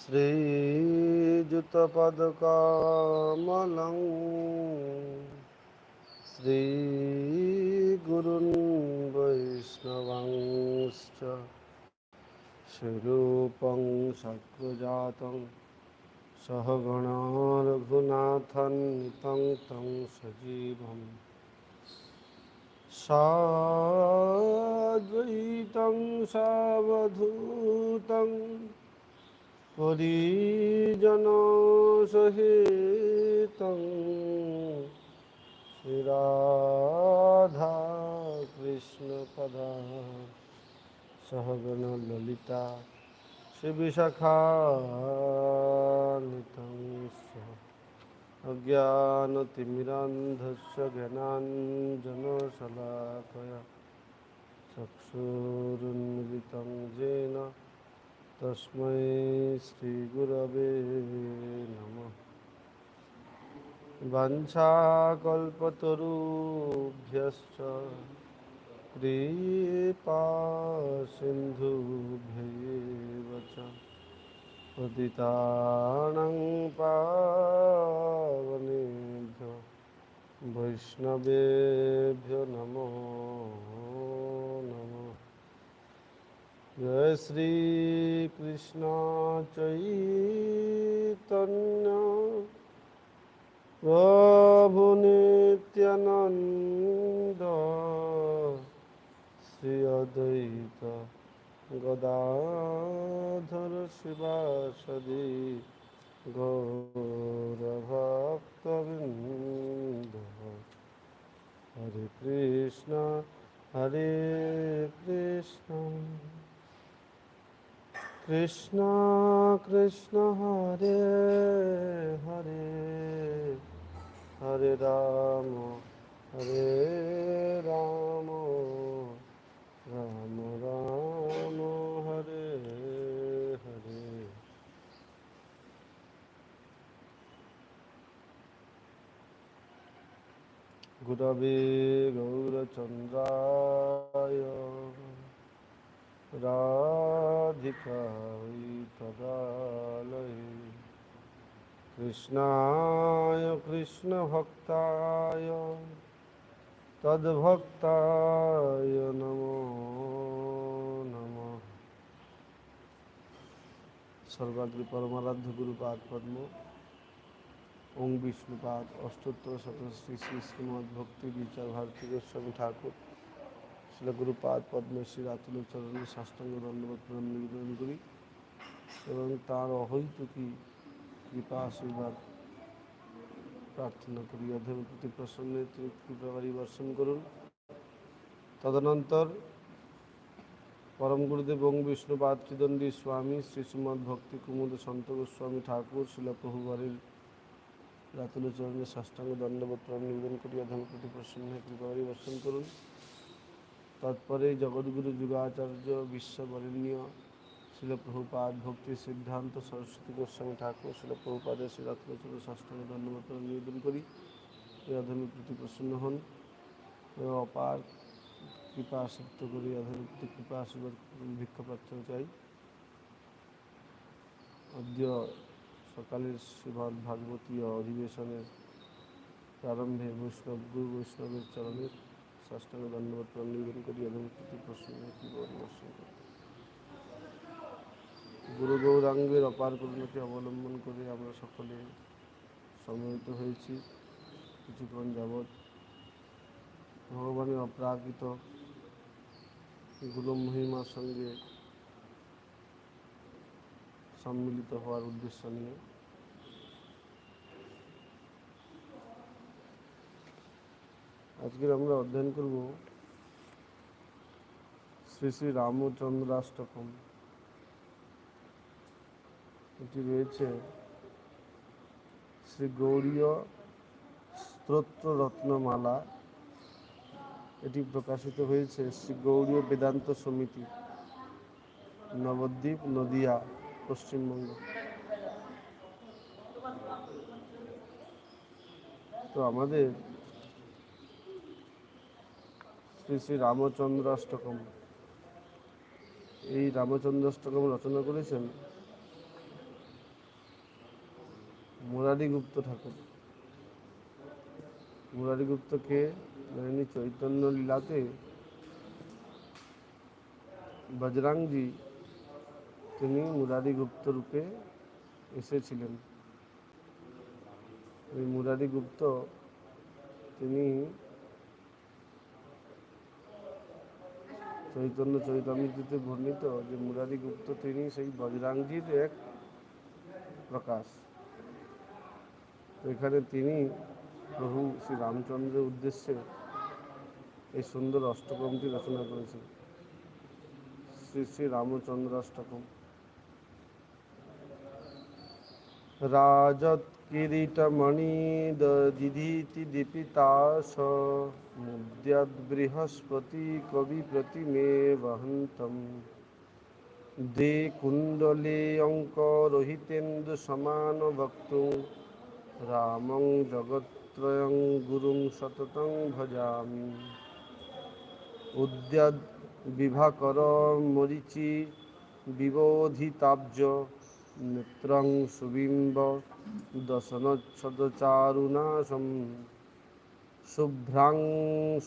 श्रीयुतपदकमलं श्रीगुरुन् वैष्णवंश्च शिरूपं सत्कृजातं सहगणा रघुनाथं तं तं सजीवम् साद्वैतं হরিজন সহিত রাধা কৃষ্ণ পদা। সহগণ ললিতা শিবিশাখানিত অজ্ঞানতিমিরন্ধস্য জ্ঞানাঞ্জনশলাকয়া চক্ষুরুন্মিলিত জেন তস্মৈ শ্রীগুরবে নম। বাঞ্ছাকল্পতরুভ্যশ্চ কৃপা সিন্ধুভ্যেব চ পতিতানাং পাবনেভ্য। বৈষ্ণবেভ্য নমঃ। শ্রীকৃষ্ণ চৈতন্য। প্রভু নিত্যানন্দ শ্রী গদাধর শিবাসদি গৌরভক্তবৃন্দ হরে কৃষ্ণ হরে কৃষ্ণ। কৃষ্ণ কৃষ্ণ হরে হরে হরে রাম হরে রাম রাম রাম হরে হরে। গুরবে গৌরচন্দ্রায়। राधिकाय तदालये कृष्णाय कृष्णभक्ताय तद्भक्ताय नमो नमः सर्वाग्रि परमाराध्य गुरुपाद पद्म ओम विष्णुपाद अष्टोत्तर शतश्री श्री श्रीमद भक्ति विचार भारती गोस्वामी ठाकुर শিল গুরুপাদ পদ্মশ্রী রাতুল, চরণে সাষ্টাঙ্গ দণ্ডবত প্রণাম, নিবেদন করি। এবং তার অহৈতুকী কৃপা, আশীর্বাদ, প্রার্থনা করি। অধের প্রতি প্রসন্নে, তিনি কৃপাবাড়ি বর্ষণ করুন। তদনন্তর পরম গুরুদেব ওং বিষ্ণুপাদ ত্রিদণ্ডী স্বামী শ্রী শ্রীমদ ভক্তি কুমুদ সন্ত গোস্বামী ঠাকুর শিলপ্রভুবাড়ির রাতুল চরণে সাষ্টাঙ্গ দণ্ডবত প্রণাম, নিবেদন করি। অধম প্রতি প্রসন্ন কৃপাবাড়ি বর্ষণ করুন। তৎপরে জগৎগুরু যুগাচার্য, বিশ্ববরেণ্য শিলপ্রভুপাদ ভক্তি সিদ্ধান্ত, সরস্বতী গোস্বামী ঠাকুর শিলপ্রভুপাদের শ্রী রাত্রচন্দ্র সাষ্টাঙ্গ ধন্যবাদ নিবেদন করি। অধমী প্রতি প্রসন্ন হন। এবং অপার কৃপা আসক্ত করি। অধমী প্রতি কৃপা আশীর্বাদ ভিক্ষা প্রার্থনা চাই। অদ্য সকালের শ্রীমদ ভাগবতীয় অধিবেশনের প্রারম্ভে বৈষ্ণব, গুরু বৈষ্ণবের চরণের সাষ্টাঙ্গ ধন্যবাদ প্রণাম নিবেদন করি অধমী প্রতি প্রসন্ন হয়ে কৃপা বর্ষণ করি। গুরু গৌরাঙ্গের অপার করুণাকে অবলম্বন করে আমরা সকলে সম্মিলিত হয়েছি কিছুক্ষণ যাবৎ। ভগবানের অপ্রাকৃত গুরু মহিমার সঙ্গে সম্মিলিত হওয়ার উদ্দেশ্য নিয়ে আজকে আমরা অধ্যয়ন করব শ্রী শ্রী রামচন্দ্রাষ্টকম। এটি রয়েছে শ্রী গৌরীয় স্তোত্র রত্নমালা এটি প্রকাশিত হয়েছে শ্রী গৌরীয় বেদান্ত সমিতি, নবদ্বীপ নদিয়া, পশ্চিমবঙ্গ। তো আমাদের শ্রী শ্রী রামচন্দ্রাষ্টকম। এই রামচন্দ্রাষ্টকম রচনা করেছেন মুরারি গুপ্ত ঠাকুর। মুরারি গুপ্তকে জানেনি চৈতন্য লীলাতে বজরাংজি তিনি মুরারি গুপ্ত রূপে এসেছিলেন। ওই মুরারি গুপ্ত তিনি চৈতন্য চৈতন্যজিতে বর্ণিত যে মুরারি গুপ্ত তিনি সেই বজরাংজির এক প্রকাশ। এখানে তিনি প্রভু শ্রী রামচন্দ্রের উদ্দেশ্যে এই সুন্দর অষ্টকমটি রচনা করেছেন। শ্রী শ্রী রামচন্দ্র অষ্টকম রাজৎ কিরীটমণি দিধীতি দীপিতাস। মুদ্যাদ বৃহস্পতি কবি প্রতিমে বহন্তম দে কুণ্ডলে অঙ্ক রোহিতেন্দু সমান বক্তু রামং জগত্রয়ং গুরুং সততং শুভ্রাং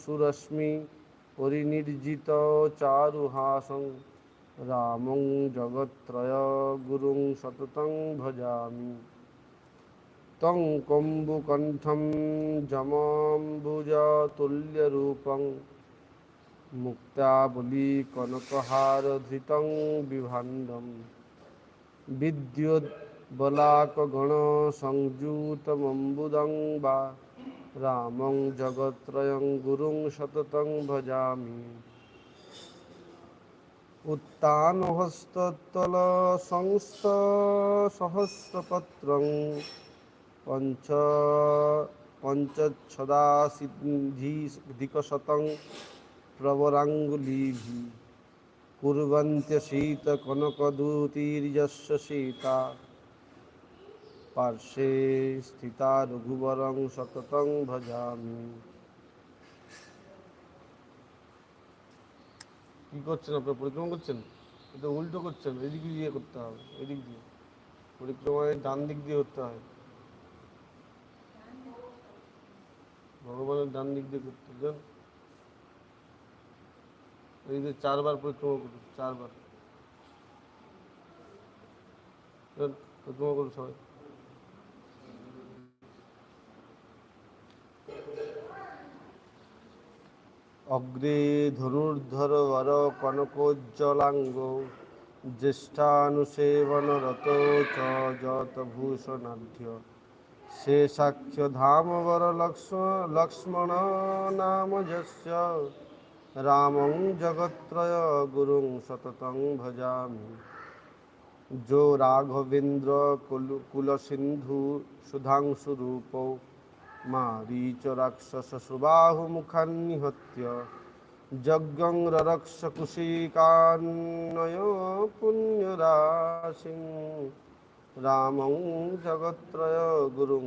সুরশ্মি পরিনির্জিত চারুহাসং। রামং জগত্রয় গুরুং সততং ভজামি। তং কম্বুকণ্ঠম জমাম্বুজতুল্যরূপং মুক্তাবলী কনকহারধৃতং বিভাণ্ডম। বিদ্যুৎ বলাকগণ সংযুতমম্বুদং বা রামং জগত্রয়ং গুরুং শততং ভজামি উত্তানহস্তল সংস্ত সহস্রপত্রং পঞ্চ পঞ্চচ্ছদা সিদ্ধিকশতং প্রবরাঙ্গুলিভি কুর্বন্ত্য শীত কনকদূতীর্যস্য সীতা পার্শ্বে স্থিতা রঘুবরং সততং ভজামি কি করছেন আপনার? পরিক্রমা করছেন? এটা উল্টো করছেন, এদিক দিয়ে করতে হবে, এদিক দিয়ে। পরিক্রমায় ডান দিক দিয়ে করতে হয়। ভগবানের ডান দিক দিয়ে করতে জান এই যে চারবার পরিক্রমা করুন, চারবার। পরিক্রমা করুন সবাই। অগ্রে ধনুর্ধর বর কনকোজ্জ্বলাঙ্গ, জ্যেষ্ঠানুসেবনরত চ যত ভূষণাঢ্য। সে সাক্ষ্য ধাম বর লক্ষ্মণ নাম যস্য রামং জগত্রয় গুরুং সততং ভজামি। যো রাঘবেন্দ্র কুল, কুলসিন্ধু সুধাংশুরূপ। মারীচ রাক্ষস সুবাহু মুখান্নিহত্য যজ্ঞং ররক্ষ কুশিকান্নয় পুণ্যরাশিং রামং জগত্রয় গুরুং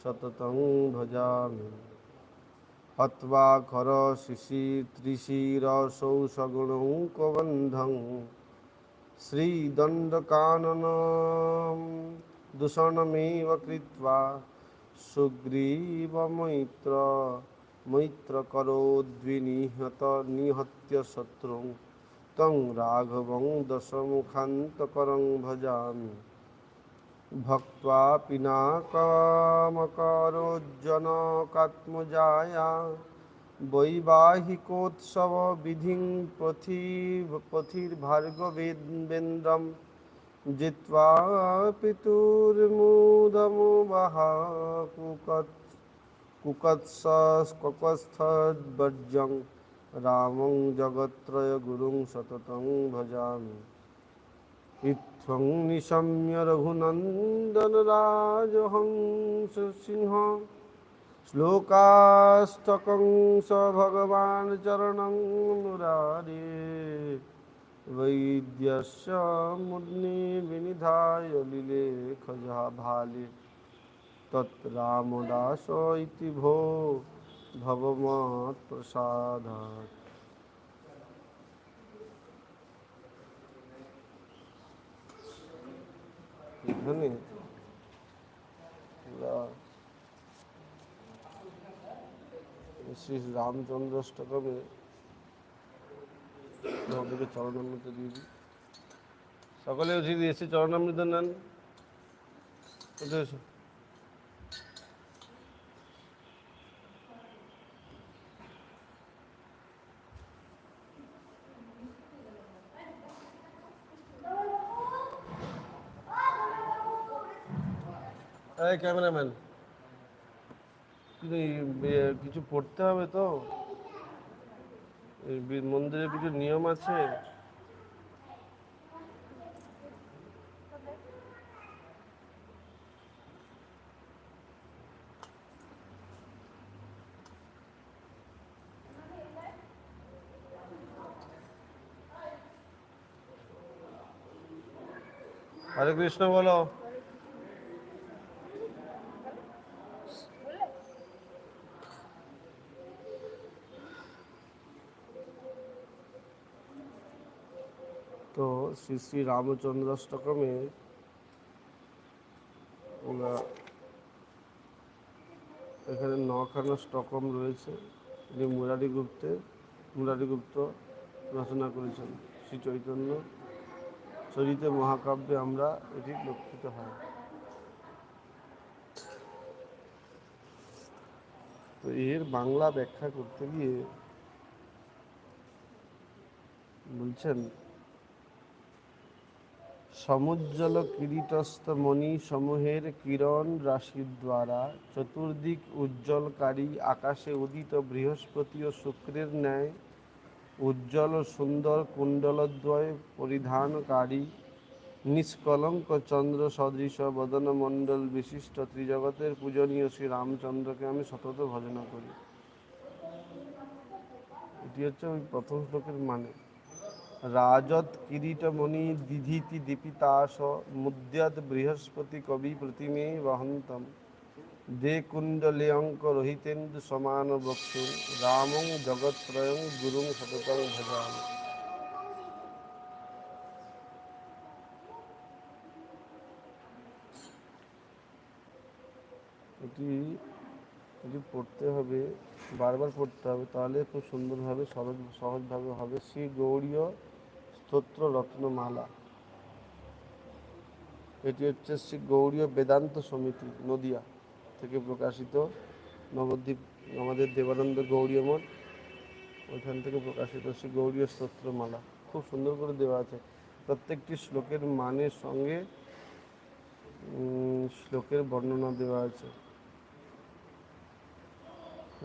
সততং ভজামি হত্বা খর শিশি ত্রিশিরসৌ সগুণং কবন্ধং শ্রীদণ্ডকানন দূষণমেव কৃত্वा सुग्रीव मैत्रैै मित्र करो द्विनिहत निहत्य शत्रु। तं राघवं दशमुखान्त भजामि। भक्त्वा पिनाकम् कारुज्जनो कात्मजया विधिं प्रति पथिर जित्वा पितुर्मुदमुवहा कुकत् कुकत्सस्कस्थद्वज्रं रामं जगत्त्रयगुरुं सततं भजामि इत्थं निशम्य रघुनन्दनराजहंससिंह श्लोकास्तकं स भगवान् चरणं मुरारे वैद्यश्चामुनि विनिधाय लिलेखजा भाले तत्रामदास इति भो भवमात्प्रसादात् এখানে শ্রী রামচন্দ্র অষ্টকমে আমাদেরকে চরণামৃত দিয়ে দিই সকলে উঠিয়ে দিয়েছি চরণামৃত নেন। এসো ক্যামেরাম্যান কিছু পড়তে হবে তো? মন্দিরে কিছু নিয়ম আছে? হরে কৃষ্ণ বলো। তো শ্রী শ্রী রামচন্দ্রাষ্টকমে এখানে নখানা স্টকম রয়েছে। যিনি মুরারি গুপ্তে, মুরারি গুপ্ত রচনা করেছেন। শ্রী চৈতন্য চরিতে মহাকাব্যে আমরা এটি লক্ষিত হয়। তো এর বাংলা ব্যাখ্যা করতে গিয়ে বলছেন সমুজ্জ্বল কিরীটস্থ মণি সমূহের কিরণ রাশির দ্বারা চতুর্দিক উজ্জ্বলকারী আকাশে উদিত বৃহস্পতি ও শুক্রের ন্যায় উজ্জ্বল সুন্দর কুণ্ডলদ্বয় পরিধানকারী নিষ্কলঙ্ক চন্দ্র সদৃশ বদনমণ্ডল বিশিষ্ট ত্রিজগতের পূজনীয় শ্রী রামচন্দ্রকে আমি সতত ভজনা করি। এটি হচ্ছে ওই প্রথম শ্লোকের মানে। রাজত কিরীটমণি দিধিতি দীপিতাস মুদ্যত বৃহস্পতি কবি প্রতিমে বহন্তম। দে কুণ্ডলেয়ঙ্ক রোহিতেন্দু সমান বক্ষু। রামং জগত্রয়ং গুরুং সততং ভজামি। এটি এটি পড়তে হবে, বারবার পড়তে হবে, তাহলে খুব সুন্দরভাবে সহজ, সহজভাবে হবে। শ্রী গৌরীয় স্তোত্র, রত্নমালা। এটি হচ্ছে শ্রী গৌরীয় বেদান্ত সমিতি, নদিয়া থেকে প্রকাশিত নবদ্বীপ, আমাদের দেবানন্দ গৌরীয় মঠ। ওইখান থেকে প্রকাশিত শ্রী গৌরীয় স্তোত্রমালা। খুব সুন্দর করে দেওয়া আছে। প্রত্যেকটি শ্লোকের মানের সঙ্গে শ্লোকের বর্ণনা দেওয়া আছে।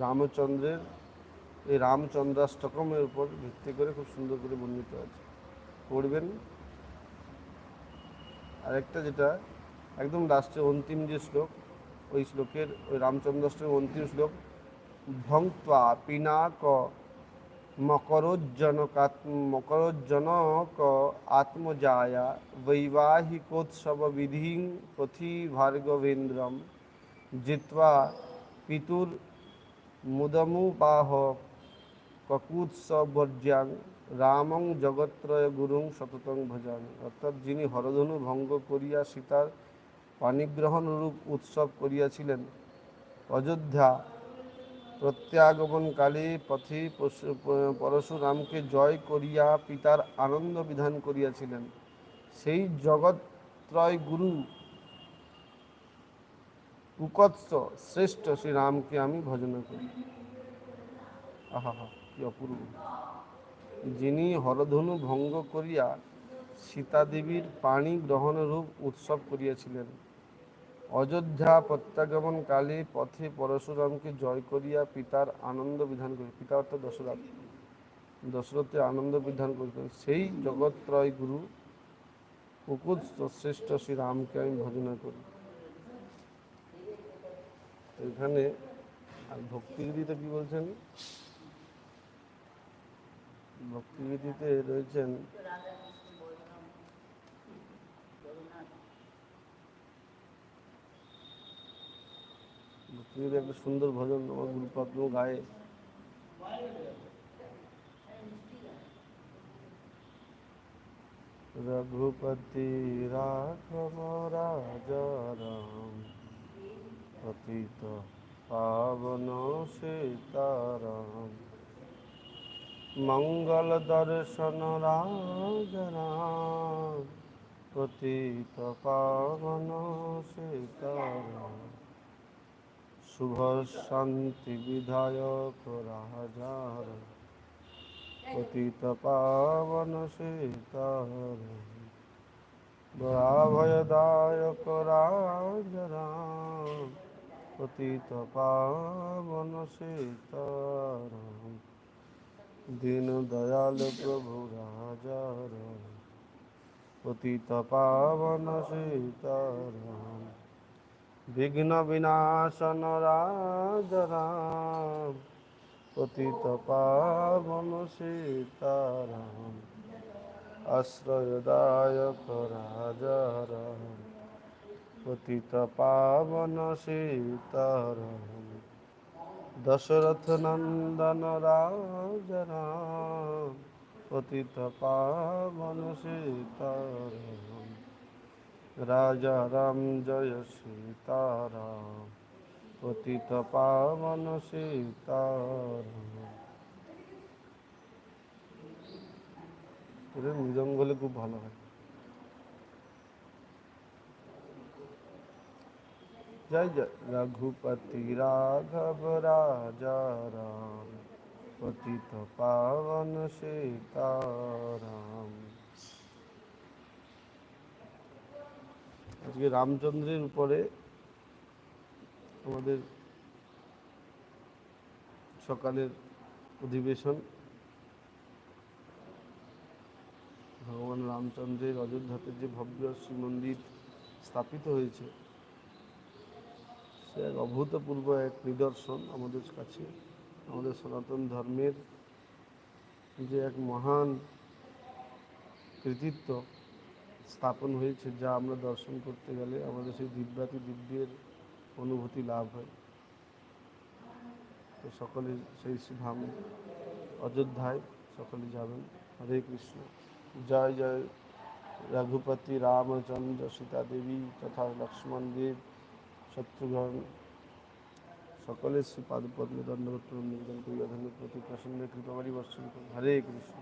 রামচন্দ্রের, এই রামচন্দ্রাষ্টকমের উপর ভিত্তি করে খুব সুন্দর করে বর্ণিত আছে। পড়বেন আরেকটা যেটা, একদম লাস্টে অন্তিম যে শ্লোক, ওই শ্লোকের, ওই রামচন্দ্রাষ্টমের অন্তিম শ্লোক ভঙ্ক্ত্বা পিনাক মকরোজ্জনকাত, মকরোজ্জনক আত্মজায়া বৈবাহিকোৎসব বিধিং পথি ভার্গবেন্দ্রম জিত্বা পিতুর মুদমুপাহ ককুৎসবর্জ্যাং রামং জগত্রয় গুরুং সততং ভজামি। অর্থাৎ যিনি হরধনু ভঙ্গ করিয়া সীতার পাণিগ্রহণ রূপ উৎসব করিয়াছিলেন, অযোধ্যা প্রত্যাগমনকালে পথে পরশুরামকে জয় করিয়া পিতার আনন্দ বিধান করিয়াছিলেন। সেই জগত্রয় গুরু কুকৎস শ্রেষ্ঠ শ্রীরামকে আমি ভজনা করি। আহা, কি অপূর্ব। যিনি হরধনু ভঙ্গ করিয়া সীতাদেবীর পাণি গ্রহণরূপ উৎসব করিয়াছিলেন। অযোধ্যা প্রত্যাগমন কালে পথে পরশুরামকে জয় করিয়া পিতার আনন্দ বিধান করি, পিতা অর্থাৎ দশরথ। দশরথে আনন্দ বিধান করিতেন সেই জগত্রয় গুরু কুকুৎস শ্রেষ্ঠ শ্রীরামকে আমি ভজনা করি। এখানে আর ভক্তিগীতিতে কি বলছেন? ভক্তিবিধিতে রয়েছেন। ভক্তিবিধি একটা সুন্দর ভজন আমার গুরুপাত্র গায়ে। রঘুপতি রাঘব রাজা পতিত পাবন সীতারাম। মঙ্গল দর্শন রাম পাবন সীতারাম শুভ শান্তি বিধায়ক রাজার, পতিত পাবন সীতারাম ভয়দায়ক রাজ রাম পতিত পাবন সীতারাম ଦୀନ ଦୟାଲ ପ୍ରଭୁ ରାଜାର ପତିତ ପାବନ ସୀତାର ବିଘ୍ନ ବିନାଶନ ରାଜରାମ ପତିତ ପାବନ ସୀତାରାମ ଆଶ୍ରୟଦାୟକ ରାଜାର ପତିତ ପାବନ ସୀତାରାମ দশরথ নন্দন রাজ রাম পতিত পাবন সীতারাম রাজা রাম জয় সীতারাম পতিত পাবন সীতারাম হলে খুব ভালো হয় জয় জয়। রঘুপতি রাঘব রাজা রাম, পতিত পাবন সীতারাম। আজকে রামচন্দ্রের উপরে আমাদের সকালের অধিবেশন। ভগবান রামচন্দ্রের অযোধ্যাতে যে ভব্য শ্রীমন্দির স্থাপিত হয়েছে সে এক অভূতপূর্ব এক নিদর্শন আমাদের কাছে, আমাদের সনাতন ধর্মের যে এক মহান কৃতিত্ব স্থাপন হয়েছে, যা আমরা দর্শন করতে গেলে আমাদের সেই দিব্যাতি দিব্যের অনুভূতি লাভ হয়। তো সকলে সেই ধাম অযোধ্যায় সকলে যাবেন। হরে কৃষ্ণ। জয় জয়। রঘুপতি রামচন্দ্র সীতা দেবী তথা লক্ষ্মণ দেব। শত্রুঘ্ন সকলের শ্রী পাদপদ্মে দণ্ডবত্র নিবেদন করিয়া ধন্য প্রতি প্রসন্ন কৃপাবাড়ি বর্ষণ হরে কৃষ্ণ।